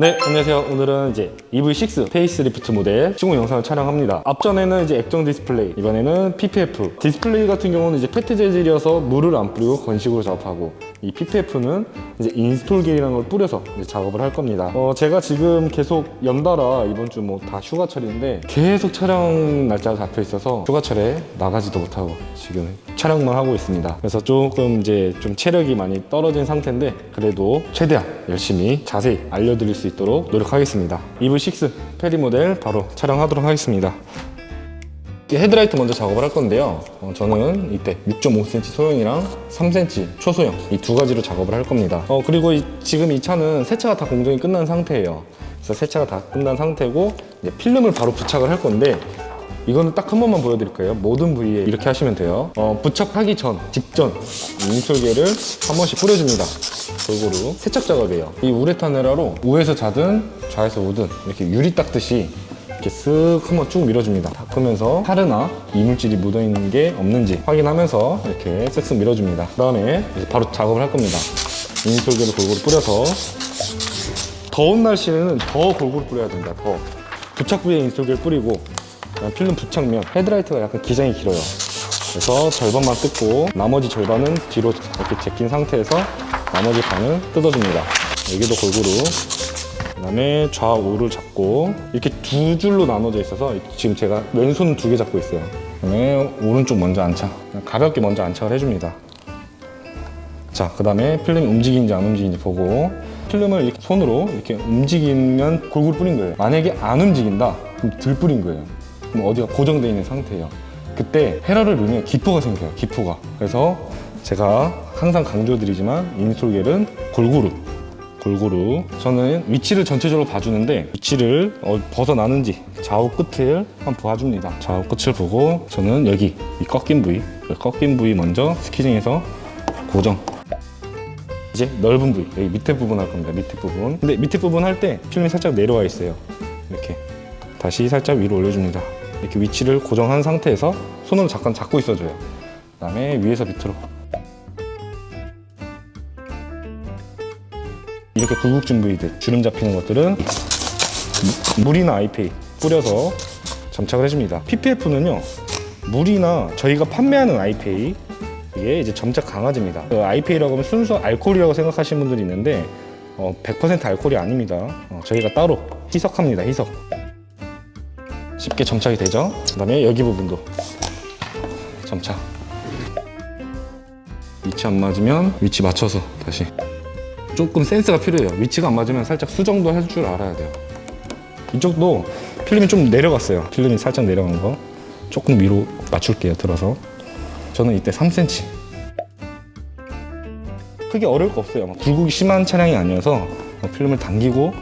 네, 안녕하세요. 오늘은 이제 EV6 페이스리프트 모델 시공 영상을 촬영합니다. 앞전에는 이제 액정 디스플레이, 이번에는 PPF. 디스플레이 같은 경우는 이제 페트 재질이어서 물을 안 뿌리고 건식으로 작업하고, 이 PPF는 이제 인스톨겔이라는 걸 뿌려서 작업을 할 겁니다. 어, 제가 지금 계속 연달아 이번 주 뭐 다 휴가철인데 계속 촬영 날짜가 잡혀 있어서 휴가철에 나가지도 못하고 지금 촬영만 하고 있습니다. 그래서 조금 이제 좀 체력이 많이 떨어진 상태인데 그래도 최대한 열심히 자세히 알려드릴 수 있도록 노력하겠습니다. EV6 페리 모델 바로 촬영하도록 하겠습니다. 이 헤드라이트 먼저 작업을 할 건데요. 어, 저는 이때 6.5cm 소형이랑 3cm 초소형 이 두 가지로 작업을 할 겁니다. 어, 그리고 이- 지금 이 차는 세차가 다 공정이 끝난 상태예요. 그래서 세차가 다 끝난 상태고 필름을 바로 부착을 할 건데 이거는 딱 한 번만 보여드릴게요. 모든 부위에 이렇게 하시면 돼요. 어, 부착하기 전, 직전 이 인솔계를 한 번씩 뿌려줍니다. 골고루 세척 작업이에요. 이 우레탄 에라로 우에서 자든 좌에서 오든 이렇게 유리 닦듯이 이렇게 쓱 한번 쭉 밀어줍니다. 닦으면서 하르나 이물질이 묻어있는 게 없는지 확인하면서 이렇게 쓱쓱 밀어줍니다. 그 다음에 바로 작업을 할 겁니다. 인솔계를 골고루 뿌려서 더운 날씨에는 더 골고루 뿌려야 된다. 더 부착 부위에 인솔계를 뿌리고 필름 부착면 헤드라이트가 약간 기장이 길어요. 그래서 절반만 뜯고 나머지 절반은 뒤로 이렇게 제낀 상태에서 나머지 반을 뜯어줍니다. 여기도 골고루 그다음에 좌우를 잡고 이렇게 두 줄로 나눠져 있어서 지금 제가 왼손 두 개 잡고 있어요. 그다음에 오른쪽 먼저 안착. 가볍게 먼저 안착을 해줍니다. 자, 그다음에 필름이 움직이는지 안 움직이는지 보고 필름을 이렇게 손으로 이렇게 움직이면 골고루 뿌린 거예요. 만약에 안 움직인다, 그럼 덜 뿌린 거예요. 그럼 어디가 고정되어 있는 상태예요. 그때 헤라를 넣으면 기포가 생겨요. 기포가. 그래서 제가 항상 강조드리지만 인솔겔은 골고루 골고루 저는 위치를 전체적으로 봐주는데 위치를 어, 벗어나는지 좌우 끝을 한번 봐줍니다. 좌우 끝을 보고 저는 여기 이 꺾인 부위 그 꺾인 부위 먼저 스키징해서 고정. 이제 넓은 부위 여기 밑에 부분 할 겁니다 밑에 부분. 근데 밑에 부분 할 때 필름이 살짝 내려와 있어요. 이렇게 다시 살짝 위로 올려줍니다. 이렇게 위치를 고정한 상태에서 손으로 잠깐 잡고 있어줘요. 그 다음에 위에서 밑으로 이렇게 굴곡진 부위들 주름 잡히는 것들은 물이나 아이페이 뿌려서 점착을 해줍니다. PPF는요 물이나 저희가 판매하는 아이페이 이게 이제 점착 강화제입니다. 그 아이페이라고 하면 순수 알코올이라고 생각하시는 분들이 있는데 어, 100% 알코올이 아닙니다. 어, 저희가 따로 희석합니다. 희석. 쉽게 점착이 되죠. 그 다음에 여기 부분도 점착. 위치 안 맞으면 위치 맞춰서 다시 조금 센스가 필요해요. 위치가 안 맞으면 살짝 수정도 할 줄 알아야 돼요. 이쪽도 필름이 좀 내려갔어요. 필름이 살짝 내려간 거. 조금 위로 맞출게요. 들어서. 저는 이때 3cm. 크게 어려울 거 없어요. 막 굴곡이 심한 차량이 아니어서 뭐 필름을 당기고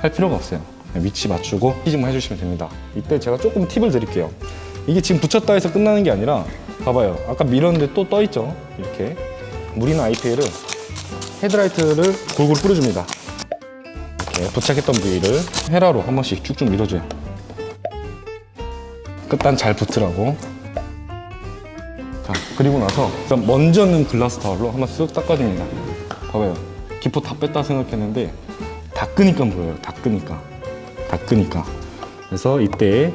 할 필요가 없어요. 위치 맞추고 피징만 해주시면 됩니다. 이때 제가 조금 팁을 드릴게요. 이게 지금 붙였다 해서 끝나는 게 아니라 봐봐요. 아까 밀었는데 또 떠 있죠. 이렇게 물이나 아이페이를 헤드라이트를 골고루 뿌려줍니다. 이렇게 부착했던 부위를 헤라로 한 번씩 쭉쭉 밀어줘요. 끝단 잘 붙으라고. 자, 그리고 나서 그럼 먼저는 글라스 타월로 한번 쓱 닦아줍니다. 봐봐요. 기포 다 뺐다 생각했는데 닦으니까 보여요. 닦으니까. 닦으니까. 그래서 이때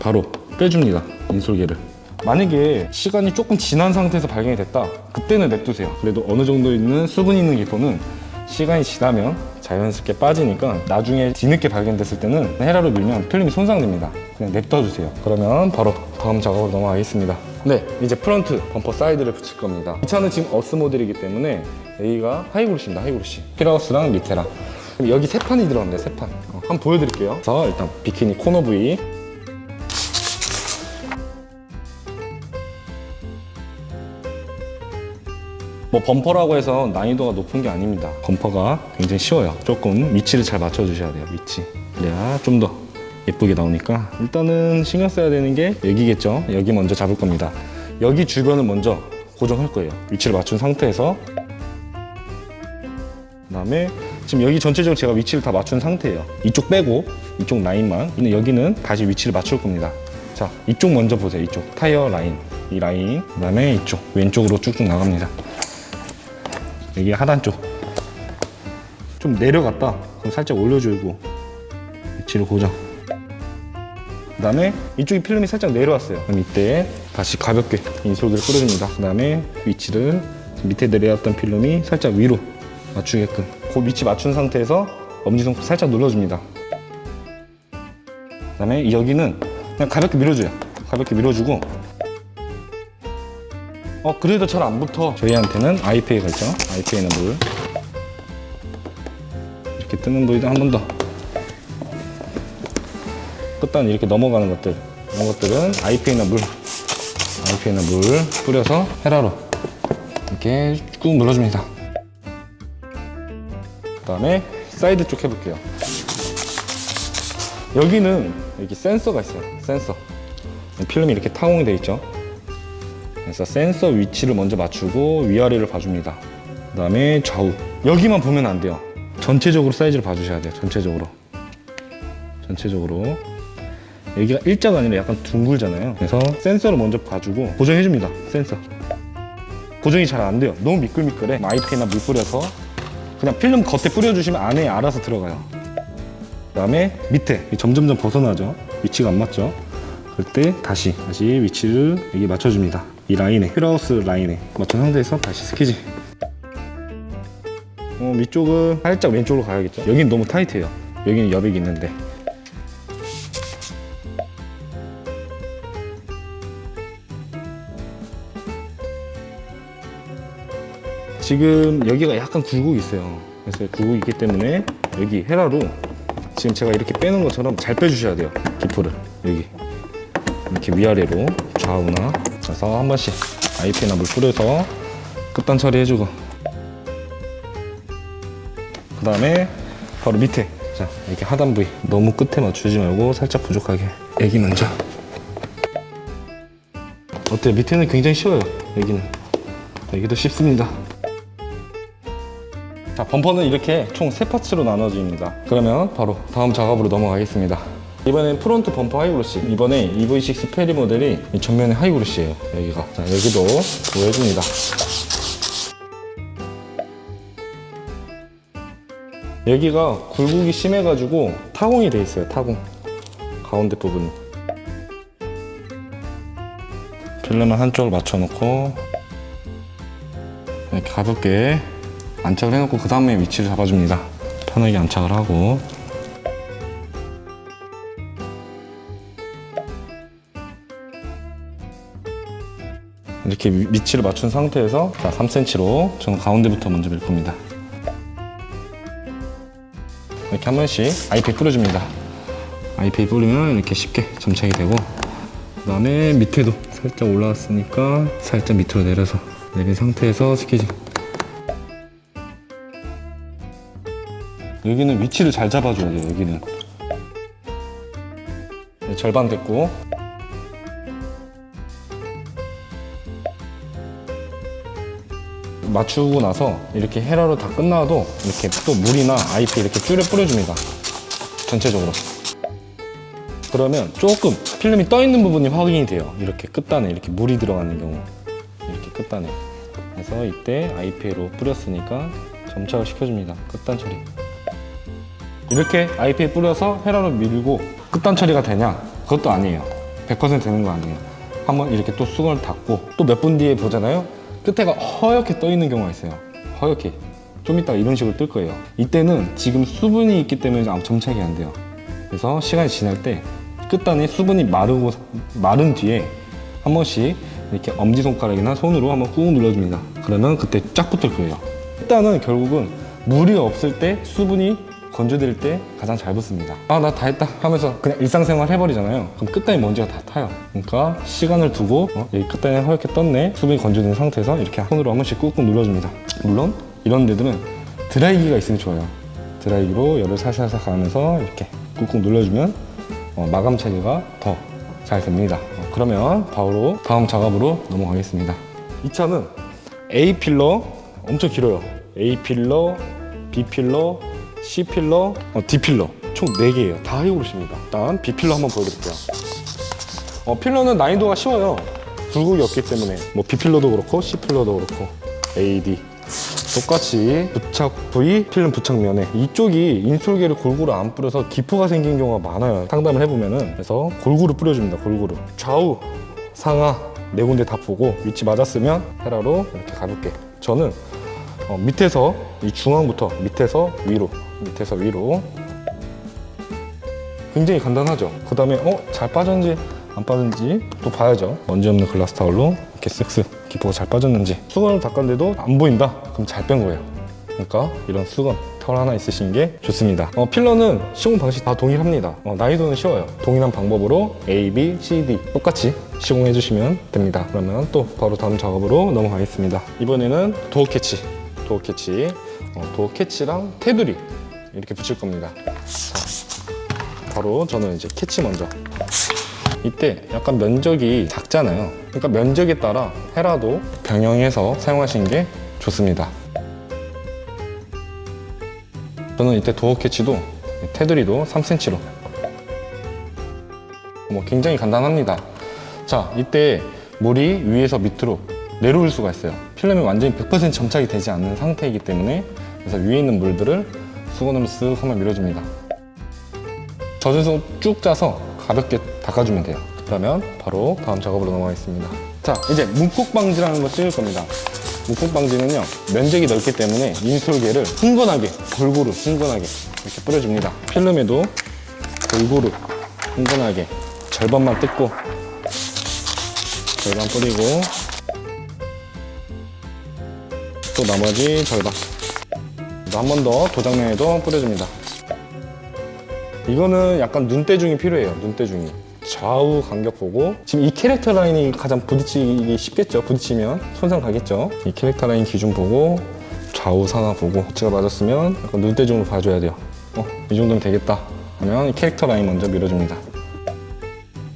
바로 빼줍니다. 인솔계를. 만약에 시간이 조금 지난 상태에서 발견이 됐다. 그때는 냅두세요. 그래도 어느 정도 있는 수분 있는 기포는 시간이 지나면 자연스럽게 빠지니까 나중에 뒤늦게 발견됐을 때는 헤라로 밀면 필름이 손상됩니다. 그냥 냅둬주세요. 그러면 바로 다음 작업으로 넘어가겠습니다. 네, 이제 프런트 범퍼 사이드를 붙일 겁니다. 이 차는 지금 어스 모델이기 때문에 여기가 하이그루시입니다. 하이그루시. 피라우스랑 리테랑. 여기 세 판이 들어갑니다. 세 판. 어, 한번 보여드릴게요. 그래서 일단 비키니 코너 부위 뭐 범퍼라고 해서 난이도가 높은 게 아닙니다. 범퍼가 굉장히 쉬워요. 조금 위치를 잘 맞춰주셔야 돼요. 위치. 그래야 좀 더 예쁘게 나오니까 일단은 신경 써야 되는 게 여기겠죠. 여기 먼저 잡을 겁니다. 여기 주변을 먼저 고정할 거예요. 위치를 맞춘 상태에서 그다음에 지금 여기 전체적으로 제가 위치를 다 맞춘 상태예요. 이쪽 빼고 이쪽 라인만. 근데 여기는 다시 위치를 맞출 겁니다. 자, 이쪽 먼저 보세요. 이쪽 타이어 라인, 이 라인. 그다음에 이쪽 왼쪽으로 쭉쭉 나갑니다. 여기 하단 쪽. 좀 내려갔다 그럼 살짝 올려주고 위치를 고정. 그 다음에 이쪽에 필름이 살짝 내려왔어요. 그럼 이때 다시 가볍게 인솔기를 뿌려줍니다. 그 다음에 위치를 밑에 내려왔던 필름이 살짝 위로 맞추게끔 그 위치 맞춘 상태에서 엄지손가락 살짝 눌러줍니다. 그 다음에 여기는 그냥 가볍게 밀어줘요. 가볍게 밀어주고 어 그래도 잘 안 붙어. 저희한테는 아이페이가 있죠. 아이페이는 물 이렇게 뜨는 보이도 한 번 더. 끝단 이렇게 넘어가는 것들 이런 것들은 아이페이나 물 아이페이나 물 뿌려서 헤라로 이렇게 꾹 눌러줍니다. 그 다음에 사이드 쪽 해볼게요. 여기는 이렇게 센서가 있어요. 센서. 필름이 이렇게 타공이 되어 있죠. 그래서 센서 위치를 먼저 맞추고 위아래를 봐줍니다. 그 다음에 좌우. 여기만 보면 안 돼요. 전체적으로 사이즈를 봐주셔야 돼요. 전체적으로. 전체적으로. 여기가 일자가 아니라 약간 둥글잖아요. 그래서 센서를 먼저 봐주고 고정해줍니다. 센서. 고정이 잘 안 돼요. 너무 미끌미끌해. 아이페이나 물 뿌려서 그냥 필름 겉에 뿌려주시면 안에 알아서 들어가요. 그 다음에 밑에 점점점 벗어나죠. 위치가 안 맞죠. 그때 다시 다시 위치를 여기 맞춰줍니다. 이 라인에 휠하우스 라인에 맞춘 상태에서 다시 스키지. 어, 위쪽은 살짝 왼쪽으로 가야겠죠. 여긴 너무 타이트해요. 여기는 여백이 있는데. 지금 여기가 약간 굴곡이 있어요. 그래서 굴곡이 있기 때문에 여기 헤라로 지금 제가 이렇게 빼는 것처럼 잘 빼주셔야 돼요. 기포를 여기 이렇게 위아래로 좌우나 그래서 한 번씩 아이피나 물 뿌려서 끝단 처리해주고 그 다음에 바로 밑에 자 이렇게 하단 부위 너무 끝에 맞추지 말고 살짝 부족하게 애기 먼저 어때요? 밑에는 굉장히 쉬워요 여기는 여기도 쉽습니다 자, 범퍼는 이렇게 총세 파츠로 나눠집니다. 그러면 바로 다음 작업으로 넘어가겠습니다. 이번엔 프론트 범퍼 하이브루시. 이번에 EV6 페리 모델이 이 전면에 하이브루시예요. 여기가. 자, 여기도 보여줍니다. 여기가 굴곡이 심해가지고 타공이 돼 있어요. 타공. 가운데 부분이. 필름을 한쪽을 맞춰놓고 이렇게 가볍게 안착을 해놓고 그 다음에 위치를 잡아줍니다. 편하게 안착을 하고 이렇게 위- 위치를 맞춘 상태에서 자 3cm로 저는 가운데부터 먼저 밀 겁니다. 이렇게 한 번씩 아이페이 뿌려줍니다. 아이페이 뿌리면 이렇게 쉽게 점착이 되고 그 다음에 밑에도 살짝 올라왔으니까 살짝 밑으로 내려서 내린 상태에서 스키지 여기는 위치를 잘 잡아줘야 돼요, 여기는. 네, 절반 됐고. 맞추고 나서 이렇게 헤라로 다 끝나도 이렇게 또 물이나 아이피 이렇게 쭈려 뿌려줍니다. 전체적으로. 그러면 조금 필름이 떠 있는 부분이 확인이 돼요. 이렇게 끝단에 이렇게 물이 들어가는 경우. 이렇게 끝단에. 그래서 이때 아이피로 뿌렸으니까 점착을 시켜줍니다. 끝단 처리. 이렇게 아이피에 뿌려서 헤라로 밀고 끝단 처리가 되냐? 그것도 아니에요. 100% 되는 거 아니에요. 한번 이렇게 또 수건을 닦고 또 몇 분 뒤에 보잖아요. 끝에가 허옇게 떠 있는 경우가 있어요. 허옇게. 좀 이따가 이런 식으로 뜰 거예요. 이때는 지금 수분이 있기 때문에 아무 점착이 안 돼요. 그래서 시간이 지날 때 끝단에 수분이 마르고 마른 뒤에 한 번씩 이렇게 엄지손가락이나 손으로 한번 꾹 눌러줍니다. 그러면 그때 쫙 붙을 거예요. 끝단은 결국은 물이 없을 때 수분이 건조될 때 가장 잘 붙습니다. 아, 나 다 했다 하면서 그냥 일상생활 해버리잖아요. 그럼 끝단에 먼지가 다 타요. 그러니까 시간을 두고 어, 여기 끝단에 허옇게 떴네. 수분이 건조된 상태에서 이렇게 손으로 한 번씩 꾹꾹 눌러줍니다. 물론 이런 데들은 드라이기가 있으면 좋아요. 드라이기로 열을 살살살 가면서 이렇게 꾹꾹 눌러주면 어, 마감 체계가 더 잘 됩니다. 어, 그러면 바로 다음 작업으로 넘어가겠습니다. 이 차는 A 필러 엄청 길어요. A 필러, B 필러, C 필러, 어, D 필러 총 4개예요. 다 하이브루시입니다. 일단 B 필러 한번 보여드릴게요. 어, 필러는 난이도가 쉬워요. 굴곡이 없기 때문에 뭐 B 필러도 그렇고 C 필러도 그렇고 A, D 똑같이 부착 부위, 필름 부착면에 이쪽이 인솔계를 골고루 안 뿌려서 기포가 생긴 경우가 많아요. 상담을 해보면은 그래서 골고루 뿌려줍니다. 골고루 좌우, 상하 네 군데 다 보고 위치 맞았으면 헤라로 이렇게 가볍게. 저는 어, 밑에서 이 중앙부터 밑에서 위로, 밑에서 위로 굉장히 간단하죠. 그 다음에 어? 잘 빠졌는지 안 빠졌는지 또 봐야죠. 먼지 없는 글라스 타올로 이렇게 쓱쓱 기포가 잘 빠졌는지 수건을 닦았는데도 안 보인다? 그럼 잘 뺀 거예요. 그러니까 이런 수건 타올 하나 있으신 게 좋습니다. 어, 필러는 시공 방식 다 동일합니다. 어, 난이도는 쉬워요. 동일한 방법으로 A, B, C, D 똑같이 시공해 주시면 됩니다. 그러면 또 바로 다음 작업으로 넘어가겠습니다. 이번에는 도어 캐치, 도어 캐치, 어, 도어 캐치랑 테두리 이렇게 붙일 겁니다. 바로 저는 이제 캐치 먼저. 이때 약간 면적이 작잖아요. 그러니까 면적에 따라 헤라도 병영해서 사용하시는 게 좋습니다. 저는 이때 도어 캐치도 테두리도 3cm로 뭐 굉장히 간단합니다. 자, 이때 물이 위에서 밑으로 내려올 수가 있어요. 필름이 완전히 100% 점착이 되지 않는 상태이기 때문에 그래서 위에 있는 물들을 수건으로 쓱 한번 밀어줍니다. 젖은 수건 쭉 짜서 가볍게 닦아주면 돼요. 그러면 바로 다음 작업으로 넘어가겠습니다. 자, 이제 문콕 방지라는 걸 찍을 겁니다. 문콕 방지는요, 면적이 넓기 때문에 인솔계를 흥건하게, 골고루 흥건하게 이렇게 뿌려줍니다. 필름에도 골고루 흥건하게 절반만 뜯고 절반 뿌리고 또 나머지 절반 한 번 더 도장면에도 뿌려줍니다. 이거는 약간 눈대중이 필요해요. 눈대중이. 좌우 간격 보고 지금 이 캐릭터 라인이 가장 부딪히기 쉽겠죠. 부딪히면 손상 가겠죠. 이 캐릭터 라인 기준 보고 좌우 상하 보고 제가 맞았으면 약간 눈대중으로 봐줘야 돼요. 어, 이 정도면 되겠다. 하면 이 캐릭터 라인 먼저 밀어줍니다.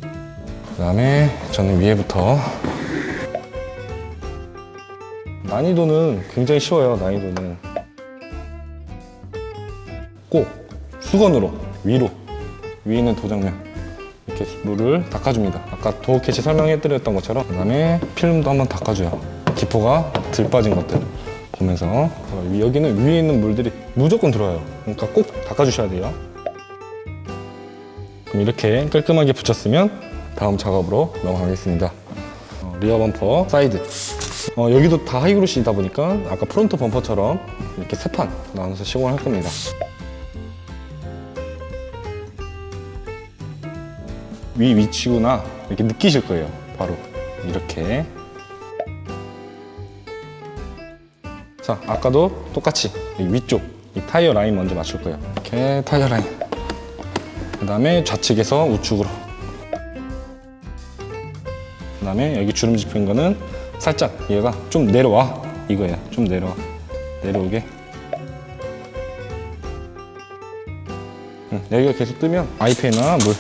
그 다음에 저는 위에부터 난이도는 굉장히 쉬워요. 난이도는 꼭 수건으로 위로 위에 있는 도장면 이렇게 물을 닦아줍니다. 아까 도어 캐치 설명해드렸던 것처럼 그 다음에 필름도 한번 닦아줘요. 기포가 들 빠진 것들 보면서 어, 여기는 위에 있는 물들이 무조건 들어와요. 그러니까 꼭 닦아주셔야 돼요. 그럼 이렇게 깔끔하게 붙였으면 다음 작업으로 넘어가겠습니다. 어, 리어 범퍼 사이드 어, 여기도 다 하이그로시다 보니까 아까 프론트 범퍼처럼 이렇게 세 판 나눠서 시공을 할 겁니다. 위 위치구나 이렇게 느끼실 거예요. 바로 이렇게. 자, 아까도 똑같이 이 위쪽 이 타이어 라인 먼저 맞출 거예요. 이렇게 타이어 라인. 그 다음에 좌측에서 우측으로. 그 다음에 여기 주름 짚은 거는 살짝 얘가 좀 내려와 이거예요. 좀 내려와 내려오게. 응, 여기가 계속 뜨면 아이페이나 물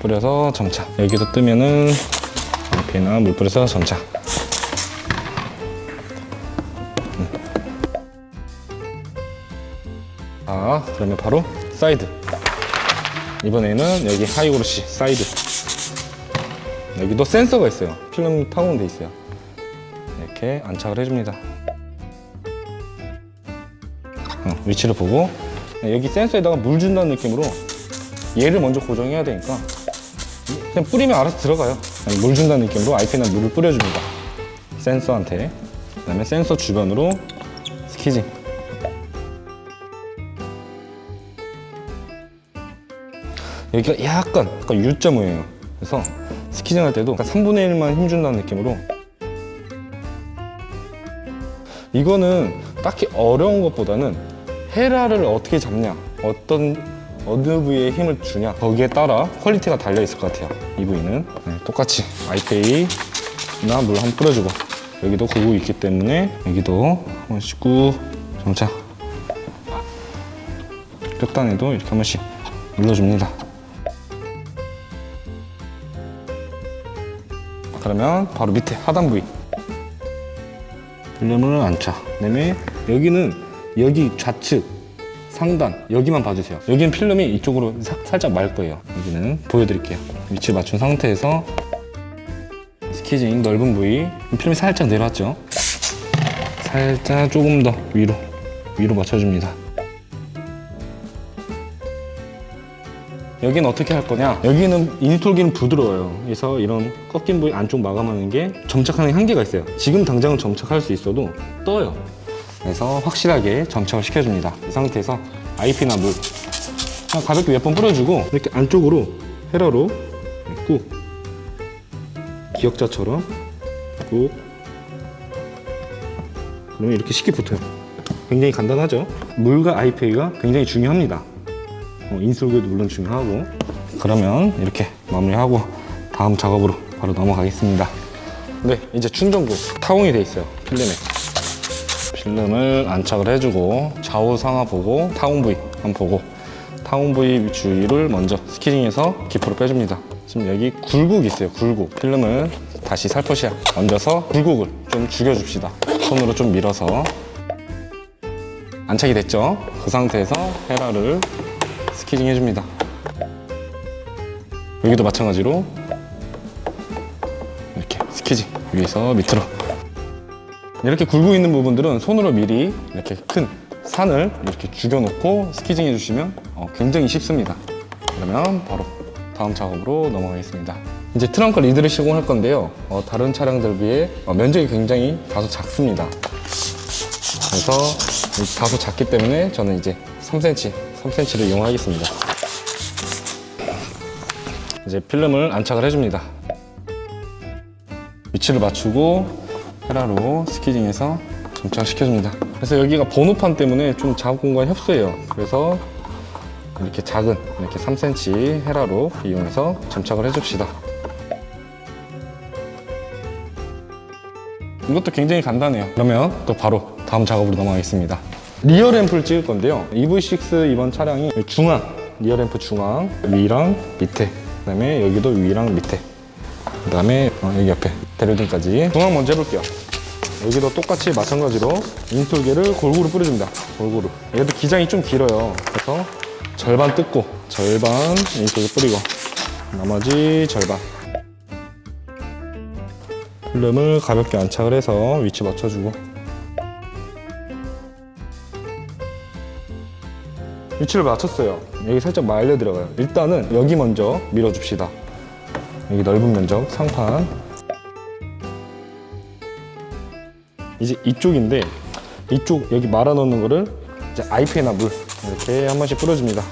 뿌려서 점착. 여기도 뜨면은 아이페이나 물 뿌려서 점착. 음. 자, 그러면 바로 사이드. 이번에는 여기 하이그로시 사이드. 여기도 센서가 있어요. 필름 타공돼 있어요. 이렇게 안착을 해줍니다. 어, 위치를 보고 여기 센서에다가 물 준다는 느낌으로 얘를 먼저 고정해야 되니까 그냥 뿌리면 알아서 들어가요. 그냥 물 준다는 느낌으로 아이펜에 물을 뿌려줍니다. 센서한테. 그다음에 센서 주변으로 스키징. 여기가 약간, 약간 U자 모양이에요. 그래서 스키징 할 때도 약간 3분의 1만 힘준다는 느낌으로 이거는 딱히 어려운 것보다는 헤라를 어떻게 잡냐, 어떤 어느 부위에 힘을 주냐 거기에 따라 퀄리티가 달려 있을 것 같아요. 이 부위는 네, 똑같이 아이페이나 물한번 뿌려주고 여기도 고구 있기 때문에 여기도 한 번씩 꾹 점차 끝단에도 이렇게 한 번씩 눌러줍니다. 그러면 바로 밑에 하단 부위 필름을 안착. 그다음에 여기는 여기 좌측 상단 여기만 봐주세요. 여기는 필름이 이쪽으로 사- 살짝 말 거예요. 여기는 보여드릴게요. 위치 맞춘 상태에서 스키징 넓은 부위 필름이 살짝 내려왔죠. 살짝 조금 더 위로 위로 맞춰줍니다. 여기는 어떻게 할 거냐? 여기는 인톨기는 부드러워요. 그래서 이런 꺾인 부위 안쪽 마감하는 게 점착하는 한계가 있어요. 지금 당장은 점착할 수 있어도 떠요. 그래서 확실하게 점착을 시켜줍니다. 이 상태에서 IP나 물 가볍게 몇 번 뿌려주고 이렇게 안쪽으로 헤라로 꾹 기역자처럼 꾹 그러면 이렇게 쉽게 붙어요. 굉장히 간단하죠? 물과 IPA가 굉장히 중요합니다. 어, 인솔교도 물론 중요하고 그러면 이렇게 마무리하고 다음 작업으로 바로 넘어가겠습니다. 네, 이제 충전구 타공이 돼 있어요. 필름에. 필름을 안착을 해주고 좌우 상하 보고 타공 부위 한번 보고 타공 부위 주위를 먼저 스키징해서 기포를 빼줍니다. 지금 여기 굴곡이 있어요. 굴곡. 필름을 다시 살포시 얹어서 굴곡을 좀 죽여줍시다. 손으로 좀 밀어서 안착이 됐죠? 그 상태에서 헤라를 스키징 해줍니다. 여기도 마찬가지로 이렇게 스키징 위에서 밑으로 이렇게 굴고 있는 부분들은 손으로 미리 이렇게 큰 산을 이렇게 죽여놓고 스키징 해주시면 어, 굉장히 쉽습니다. 그러면 바로 다음 작업으로 넘어가겠습니다. 이제 트렁크 리드를 시공할 건데요. 어, 다른 차량들 비해 어, 면적이 굉장히 다소 작습니다. 그래서 다소 작기 때문에 저는 이제 3cm, 3cm를 이용하겠습니다. 이제 필름을 안착을 해줍니다. 위치를 맞추고 헤라로 스키징해서 점착시켜줍니다. 그래서 여기가 번호판 때문에 좀 작업 공간이 협소해요. 그래서 이렇게 작은 이렇게 3cm 헤라로 이용해서 점착을 해줍시다. 이것도 굉장히 간단해요. 그러면 또 바로 다음 작업으로 넘어가겠습니다. 리어 램프를 찍을 건데요. EV6 이번 차량이 중앙, 리어 램프 중앙, 위랑 밑에, 그 다음에 여기도 위랑 밑에, 그 다음에 여기 옆에 대류등까지 중앙 먼저 해볼게요. 여기도 똑같이 마찬가지로 인솔계를 골고루 뿌려줍니다. 골고루. 얘도 기장이 좀 길어요. 그래서 절반 뜯고 절반 인솔계 뿌리고 나머지 절반 필름을 가볍게 안착을 해서 위치 맞춰주고 위치를 맞췄어요. 여기 살짝 말려 들어가요. 일단은 여기 먼저 밀어줍시다. 여기 넓은 면적 상판. 이제 이쪽인데 이쪽 여기 말아 넣는 거를 이제 아이피나 물 이렇게 한 번씩 뿌려줍니다.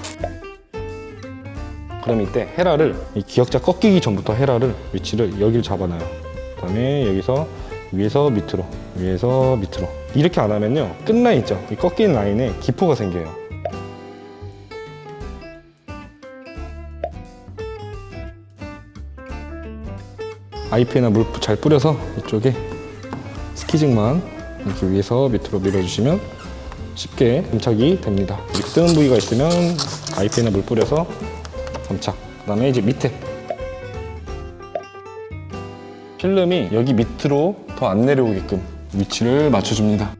그럼 이때 헤라를 이 기역자 꺾이기 전부터 헤라를 위치를 여기를 잡아놔요. 그 다음에 여기서 위에서 밑으로 위에서 밑으로. 이렇게 안 하면요 끝 라인 있죠. 이 꺾이는 라인에 기포가 생겨요 아이피나 물 잘 뿌려서 이쪽에 스키징만 이렇게 위에서 밑으로 밀어주시면 쉽게 점착이 됩니다 뜨는 부위가 있으면 아이피나 물 뿌려서 점착 그 다음에 이제 밑에 필름이 여기 밑으로 더 안 내려오게끔 위치를 맞춰줍니다.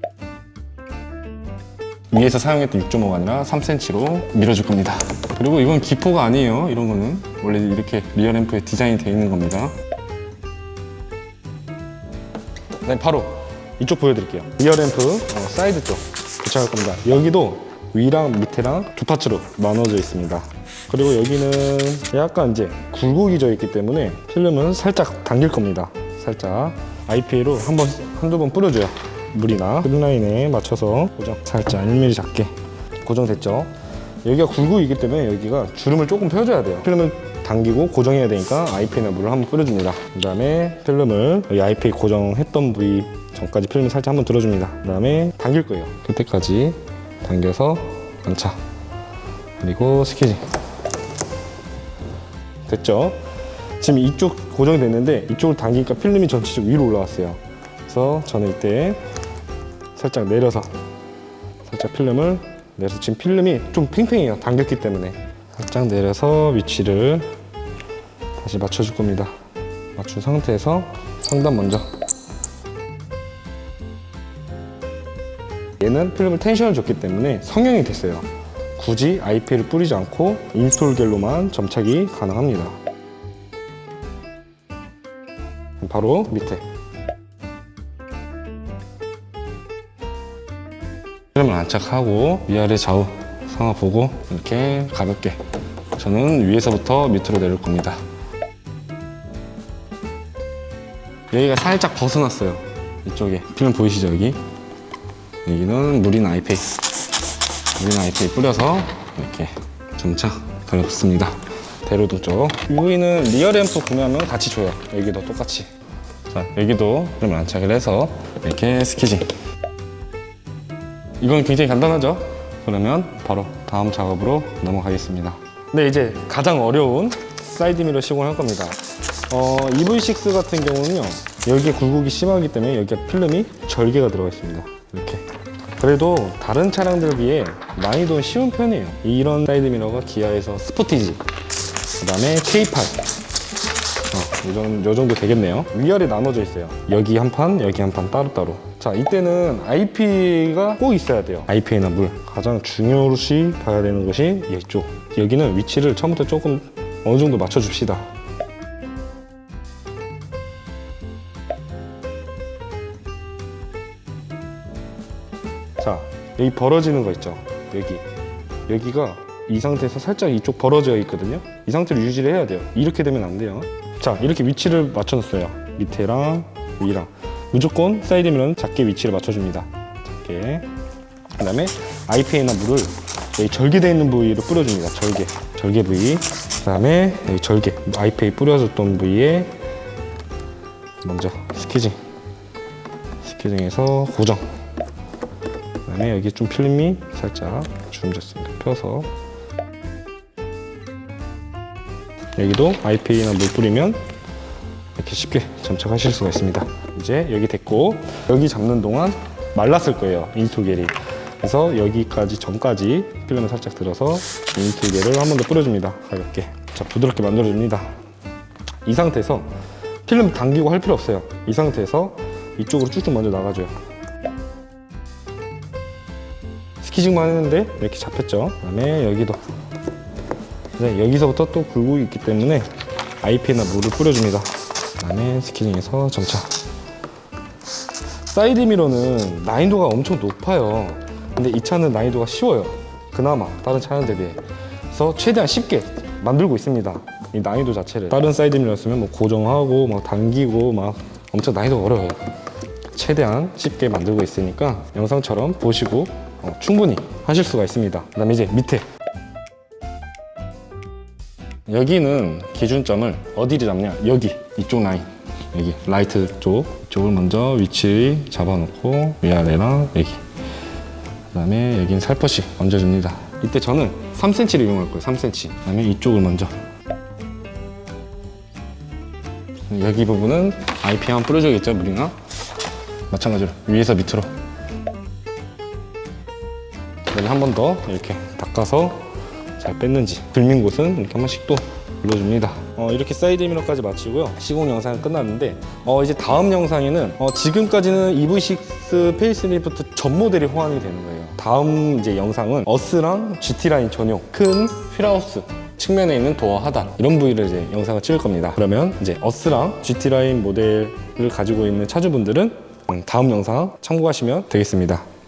위에서 사용했던 6.5가 아니라 3cm로 밀어줄 겁니다. 그리고 이건 기포가 아니에요. 이런 거는 원래 이렇게 리어램프에 디자인이 되어 있는 겁니다. 네, 바로 이쪽 보여드릴게요. 리어램프 어, 사이드 쪽 도착할 겁니다. 여기도 위랑 밑에랑 두 파츠로 나눠져 있습니다. 그리고 여기는 약간 이제 굴곡이 져 있기 때문에 필름은 살짝 당길 겁니다. 살짝 IPA로 한 번 한두 번 뿌려줘요. 물이나 흡라인에 맞춰서 고정 살짝 1mm 작게 고정됐죠. 여기가 굴곡이기 때문에 여기가 주름을 조금 펴줘야 돼요. 필름을 당기고 고정해야 되니까 IPA나 물을 한번 뿌려줍니다. 그 다음에 필름을 여기 IPA 고정했던 부위 전까지 필름을 살짝 한번 들어줍니다. 그 다음에 당길 거예요. 끝에까지 당겨서 안착 그리고 스키징 됐죠? 지금 이쪽 고정이 됐는데 이쪽을 당기니까 필름이 전체적으로 위로 올라왔어요. 그래서 저는 이때 살짝 내려서 살짝 필름을 내려서 지금 필름이 좀 팽팽해요. 당겼기 때문에 살짝 내려서 위치를 다시 맞춰줄 겁니다. 맞춘 상태에서 상단 먼저 얘는 필름을 텐션을 줬기 때문에 성형이 됐어요. 굳이 IP를 뿌리지 않고 인스톨 겔로만 점착이 가능합니다. 바로 밑에 필름을 안착하고 위아래 좌우 상하 보고 이렇게 가볍게 저는 위에서부터 밑으로 내릴 겁니다. 여기가 살짝 벗어났어요. 이쪽에 필름 보이시죠 여기? 여기는 물인 아이페이 물인 아이페이 뿌려서 이렇게 점차 달려붙습니다. 대로등 쪽. 여기는 리얼 앰프 구매하면 같이 줘요. 여기도 똑같이. 자 여기도 필름을 안착을 해서 이렇게 스키징. 이건 굉장히 간단하죠? 그러면 바로 다음 작업으로 넘어가겠습니다. 네, 이제 가장 어려운 사이드 미러 시공을 할 겁니다. 어, EV6 같은 경우는요, 여기에 굴곡이 심하기 때문에 여기가 필름이 절개가 들어가 있습니다. 이렇게. 그래도 다른 차량들 비해 난이도는 쉬운 편이에요. 이런 사이드 미러가 기아에서 스포티지, 그 다음에 K8, 어, 이 정도, 요 정도 되겠네요. 위아래 나눠져 있어요. 여기 한 판, 여기 한 판 따로따로. 자, 이때는 IP가 꼭 있어야 돼요. IP나 물. 가장 중요시 봐야 되는 것이 이쪽. 여기는 위치를 처음부터 조금 어느 정도 맞춰줍시다. 여기 벌어지는 거 있죠? 여기. 여기가 이 상태에서 살짝 이쪽 벌어져 있거든요. 이 상태로 유지를 해야 돼요. 이렇게 되면 안 돼요. 자, 이렇게 위치를 맞춰놨어요. 밑에랑 위랑. 무조건 사이드 미러는 작게 위치를 맞춰줍니다. 작게. 그 다음에 IPA나 물을 여기 절개되어 있는 부위로 뿌려줍니다. 절개. 절개 부위. 그 다음에 여기 절개. IPA 뿌려줬던 부위에 먼저 스키징. 스키징에서 고정. 그다음에 여기 좀 필름이 살짝 주름졌습니다. 펴서 여기도 IPA나 물 뿌리면 이렇게 쉽게 점착하실 수가 있습니다. 이제 여기 됐고 여기 잡는 동안 말랐을 거예요. 인투겔이. 그래서 여기까지 전까지 필름을 살짝 들어서 인투겔을 한 번 더 뿌려줍니다. 가볍게. 자 부드럽게 만들어줍니다. 이 상태에서 필름 당기고 할 필요 없어요. 이 상태에서 이쪽으로 쭉쭉 먼저 나가줘요. 스키징만 했는데 이렇게 잡혔죠. 그다음에 여기도 네, 여기서부터 또 굴곡이 있기 때문에 IP나 물을 뿌려줍니다. 그다음에 스키징에서 점차. 사이드 미러는 난이도가 엄청 높아요. 근데 이 차는 난이도가 쉬워요. 그나마 다른 차량 대비해. 그래서 최대한 쉽게 만들고 있습니다. 이 난이도 자체를 다른 사이드 미러였으면 뭐 고정하고 막 당기고 막 엄청 난이도가 어려워요. 최대한 쉽게 만들고 있으니까 영상처럼 보시고 어, 충분히 하실 수가 있습니다. 그 다음에 이제 밑에 여기는 기준점을 어디를 잡냐? 여기 이쪽 라인 여기 라이트 쪽 이쪽을 먼저 위치 잡아놓고 위아래랑 여기 그 다음에 여긴 살포시 얹어줍니다. 이때 저는 3cm를 이용할 거예요. 3cm. 그 다음에 이쪽을 먼저 여기 부분은 IP 한번 뿌려줘야겠죠, 물이나 마찬가지로 위에서 밑으로 그다음에 한 번 더 이렇게 닦아서 잘 뺐는지 들민 곳은 이렇게 한 번씩 또 눌러줍니다. 어, 이렇게 사이드 미러까지 마치고요. 시공 영상은 끝났는데 어, 이제 다음 영상에는 어, 지금까지는 EV6 페이스리프트 전 모델이 호환이 되는 거예요. 다음 이제 영상은 어스랑 GT 라인 전용 큰 휠하우스 측면에 있는 도어 하단 이런 부위를 이제 영상을 찍을 겁니다. 그러면 이제 어스랑 GT 라인 모델을 가지고 있는 차주분들은 음, 다음 영상 참고하시면 되겠습니다.